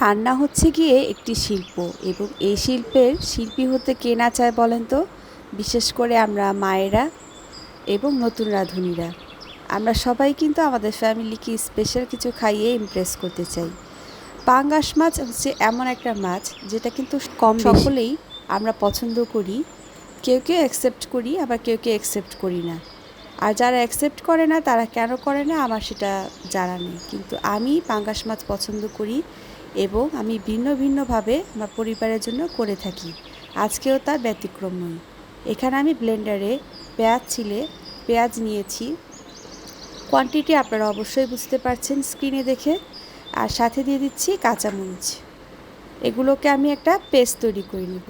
রান্না হচ্ছে গিয়ে একটি শিল্প এবং এই শিল্পের শিল্পী হতে কে না চায় বলেন তো? বিশেষ করে আমরা মায়েরা এবং নতুন রাঁধুনিরা আমরা সবাই কিন্তু আমাদের ফ্যামিলিকে স্পেশাল কিছু খাইয়ে ইমপ্রেস করতে চাই। পাঙ্গাস মাছ হচ্ছে এমন একটা মাছ যেটা কিন্তু কম সকলেই আমরা পছন্দ করি। কেউ কেউ অ্যাকসেপ্ট করি আবার কেউ কেউ অ্যাকসেপ্ট করি না। আর যারা অ্যাকসেপ্ট করে না তারা কেন করে না? আমার সেটা জানা নেই। কিন্তু আমি পাঙ্গাস মাছ পছন্দ করি এবং আমি ভিন্ন ভিন্নভাবে আমার পরিবারের জন্য করে থাকি। আজকেও তার ব্যতিক্রম নয় এখানে আমি ব্লেন্ডারে পেঁয়াজ ছিলে, পেঁয়াজ নিয়েছি। কোয়ান্টিটি আপনারা অবশ্যই বুঝতে পারছেন স্ক্রিনে দেখে। আর সাথে দিয়ে দিচ্ছি কাঁচামরিচ। এগুলোকে আমি একটা পেস্ট তৈরি করে নেব।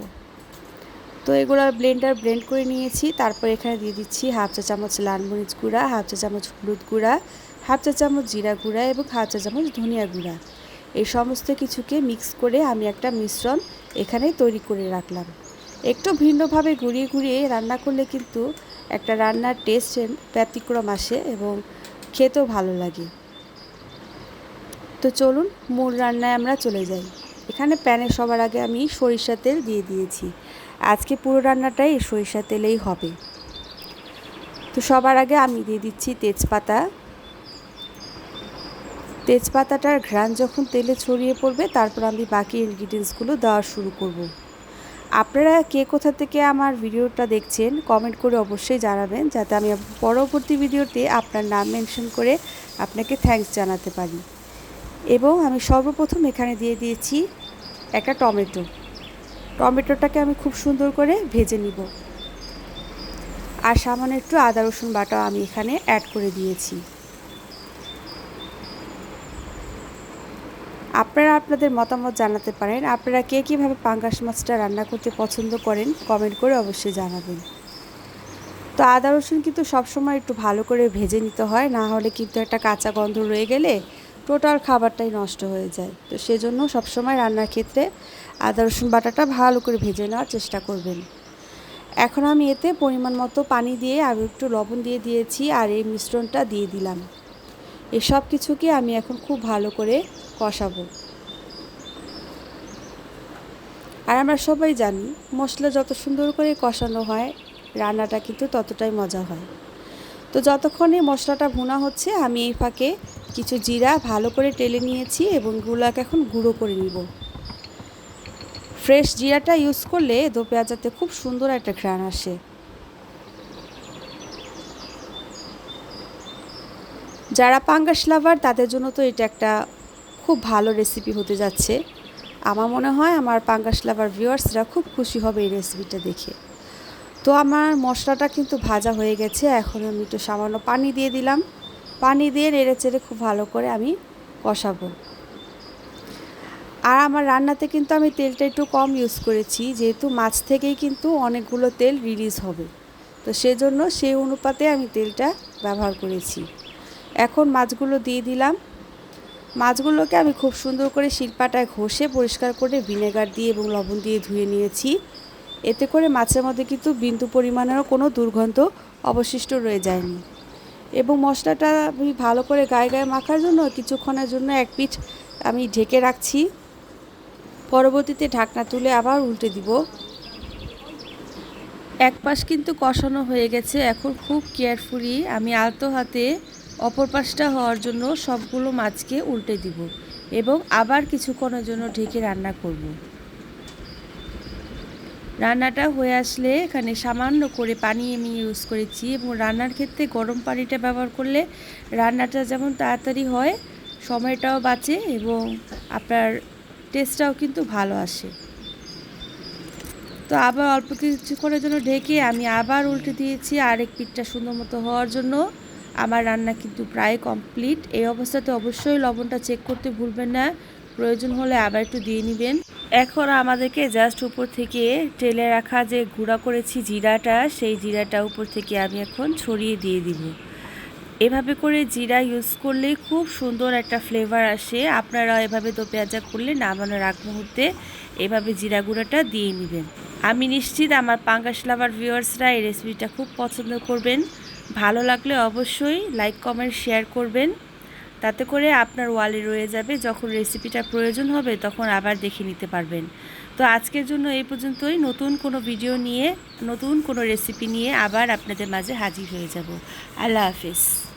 তো এগুলো ব্লেন্ডার ব্লেন্ড করে নিয়েছি। তারপর এখানে দিয়ে দিচ্ছি হাফ চা চামচ লাল মরিচ গুঁড়া, হাফ চা চামচ হলুদ গুঁড়া, হাফ চা চামচ জিরা গুঁড়া এবং হাফ চা চামচ ধনিয়া গুঁড়া। এই সমস্ত কিছুকে মিক্স করে আমি একটা মিশ্রণ এখানে তৈরি করে রাখলাম। একটু ভিন্নভাবে ঘুরিয়ে ঘুরিয়ে রান্না করলে কিন্তু একটা রান্নার টেস্ট ব্যতিক্রম আসে এবং খেতেও ভালো লাগে। তো চলুন মূল রান্নায় আমরা চলে যাই। এখানে প্যানে সবার আগে আমি সরিষা তেল দিয়ে দিয়েছি। আজকে পুরো রান্নাটাই সরিষা তেলেই হবে। তো সবার আগে আমি দিয়ে দিচ্ছি তেজপাতা। তেজপাতাটার ঘ্রাণ যখন তেলে ছড়িয়ে পড়বে, তারপর আমি বাকি ইনগ্রিডিয়েন্টসগুলো দেওয়া শুরু করব। আপনারা কে কোথা থেকে আমার ভিডিওটা দেখছেন কমেন্ট করে অবশ্যই জানাবেন, যাতে আমি পরবর্তী ভিডিওতে আপনার নাম মেনশন করে আপনাকে থ্যাঙ্কস জানাতে পারি। এবং আমি সর্বপ্রথম এখানে দিয়ে দিয়েছি একটা টমেটো। টমেটোটাকে আমি খুব সুন্দর করে ভেজে নিব। আর সামান্য একটু আদা রসুন বাটা আমি এখানে অ্যাড করে দিয়েছি। আপনারা আপনাদের মতামত জানাতে পারেন। আপনারা কে কীভাবে পাঙ্গাস মাছটা রান্না করতে পছন্দ করেন, কমেন্ট করে অবশ্যই জানাবেন। তো আদা, রসুন কিন্তু সবসময় একটু ভালো করে ভেজে নিতে হয়, না হলে কিন্তু একটা কাঁচা গন্ধ রয়ে গেলে টোটাল খাবারটাই নষ্ট হয়ে যায়। তো সেজন্য সবসময় রান্নার ক্ষেত্রে আদা, রসুন বাটাটা ভালো করে ভেজে নেওয়ার চেষ্টা করবেন। এখন আমি এতে পরিমাণ মতো পানি দিয়ে আমি একটু লবণ দিয়ে দিয়েছি আর এই মিশ্রণটা দিয়ে দিলাম। এসব কিছুকে আমি এখন খুব ভালো করে কষাবো। আর আমরা সবাই জানি, মশলা যত সুন্দর করে কষানো হয়, রান্নাটা কিন্তু ততটাই মজা হয়। তো যতক্ষণে মশলাটা ভুনা হচ্ছে, আমি এই ফাঁকে কিছু জিরা ভালো করে টেলে নিয়েছি এবং গুলাকে এখন গুঁড়ো করে নিব। ফ্রেশ জিরাটা ইউজ করলে দো পেঁয়াজাতে খুব সুন্দর একটা ঘ্রাণ আসে। যারা পাঙ্গাস লাভার, তাদের জন্য তো এটা একটা খুব ভালো রেসিপি হতে যাচ্ছে। আমার মনে হয় আমার পাঙ্গাস লাভার ভিউয়ার্সরা খুব খুশি হবে এই রেসিপিটা দেখে। তো আমার মশলাটা কিন্তু ভাজা হয়ে গেছে, এখন আমি একটু সামান্য পানি দিয়ে দিলাম। পানি দিয়ে নেড়ে চেড়ে খুব ভালো করে আমি কষাবো। আর আমার রান্নাতে কিন্তু আমি তেলটা একটু কম ইউজ করেছি, যেহেতু মাছ থেকেই কিন্তু অনেকগুলো তেল রিলিজ হবে। তো সেজন্য সেই অনুপাতে আমি তেলটা ব্যবহার করেছি। এখন মাছগুলো দিয়ে দিলাম। মাছগুলোকে আমি খুব সুন্দর করে শিল্পাটায় ঘষে পরিষ্কার করে ভিনেগার দিয়ে এবং লবণ দিয়ে ধুয়ে নিয়েছি। এতে করে মাছের মধ্যে কিন্তু বিন্দু পরিমাণেরও কোনো দুর্গন্ধ অবশিষ্ট রয়ে যায়নি। এবং মশলাটা আমি ভালো করে গায়ে গায়ে মাখার জন্য কিছুক্ষণের জন্য এক পিঠ আমি ঢেকে রাখছি। পরবর্তীতে ঢাকনা তুলে আবার উল্টে দিব। এক পাশ কিন্তু কষানো হয়ে গেছে। এখন খুব কেয়ারফুলি আমি আলতো হাতে অপর পাশটা হওয়ার জন্য সবগুলো মাছকে উল্টে দিব এবং আবার কিছুক্ষণের জন্য ঢেকে রান্না করব। রান্নাটা হয়ে আসলে এখানে সামান্য করে পানি আমি ইউজ করেছি এবং রান্নার ক্ষেত্রে গরম পানিটা ব্যবহার করলে রান্নাটা যেমন তাড়াতাড়ি হয়, সময়টাও বাঁচে এবং আপনার টেস্টটাও কিন্তু ভালো আসে। তো আবার অল্প কিছুক্ষণের জন্য ঢেকে আমি আবার উল্টে দিয়েছি আরেক পিঠটা সুন্দর মতো হওয়ার জন্য। আমার রান্না কিন্তু প্রায় কমপ্লিট। এই অবস্থাতে অবশ্যই লবণটা চেক করতে ভুলবেন না। প্রয়োজন হলে আবার একটু দিয়ে নেবেন। এখন আমাদেরকে জাস্ট উপর থেকে টেলে রাখা যে গুঁড়া করেছি জিরাটা, সেই জিরাটা উপর থেকে আমি এখন ছড়িয়ে দিয়ে দিব। এভাবে করে জিরা ইউজ করলে খুব সুন্দর একটা ফ্লেভার আসে। আপনারা এভাবে তো পেঁয়াজা করলে নামানোর আগ মুহূর্তে এভাবে জিরা গুঁড়াটা দিয়ে নেবেন। আমি নিশ্চিত আমার পাঙ্গাস লাভার ভিউয়ার্সরা এই রেসিপিটা খুব পছন্দ করবেন। ভালো লাগলে অবশ্যই লাইক, কমেন্ট, শেয়ার করবেন। তাতে করে আপনার ওয়ালে রয়ে যাবে, যখন রেসিপিটা প্রয়োজন হবে তখন আবার দেখে নিতে পারবেন। তো আজকের জন্য এই পর্যন্তই। নতুন কোনো ভিডিও নিয়ে, নতুন কোনো রেসিপি নিয়ে আবার আপনাদের মাঝে হাজির হয়ে যাব। আল্লাহ হাফিজ।